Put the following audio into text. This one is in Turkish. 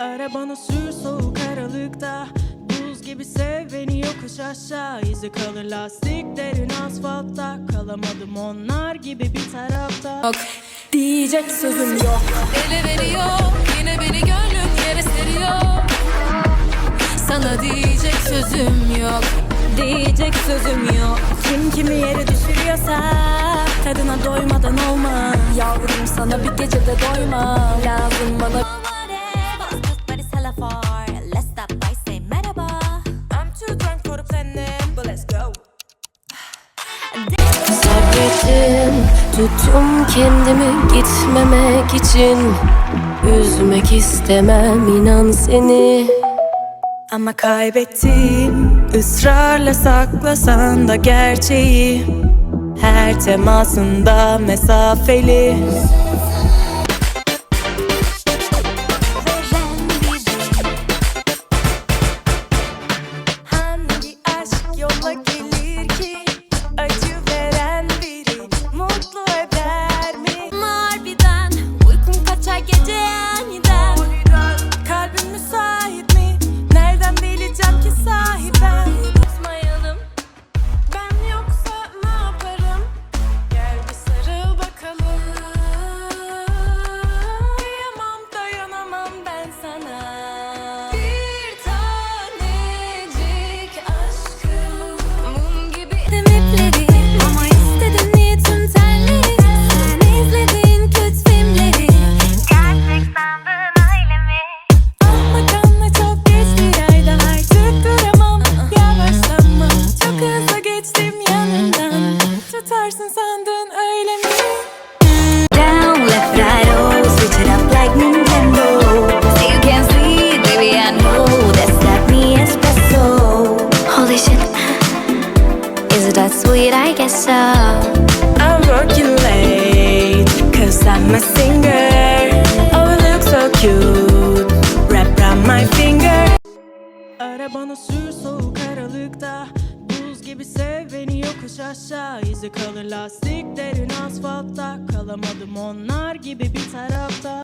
Arabanı sür soğuk aralıkta. Buz gibi sev beni yokuş aşağı. İzi kalır lastiklerin asfaltta. Kalamadım onlar gibi bir tarafta. Yok diyecek sözüm yok. Ele veriyor yine beni gönlüm yere seriyor. Sana diyecek sözüm yok Diyecek sözüm yok. Kim kimi yere düşürüyorsa Tadına doymadan olma. Yavrum sana bir gecede doyma. Lazım bana Sabrettim, tuttum kendimi gitmemek için. Üzmek istemem inan seni. Ama kaybettim ısrarla saklasan da gerçeği. Her temasında mesafeli it that sweet? I guess so. I'm working late Cause I'm a singer. Oh, you look so cute. Wrap around my finger. Arabanı sür soğuk aralıkta. Buz gibi sev beni yokuş aşağı. İzi kalır lastiklerin asfaltta. Kalamadım onlar gibi bir tarafta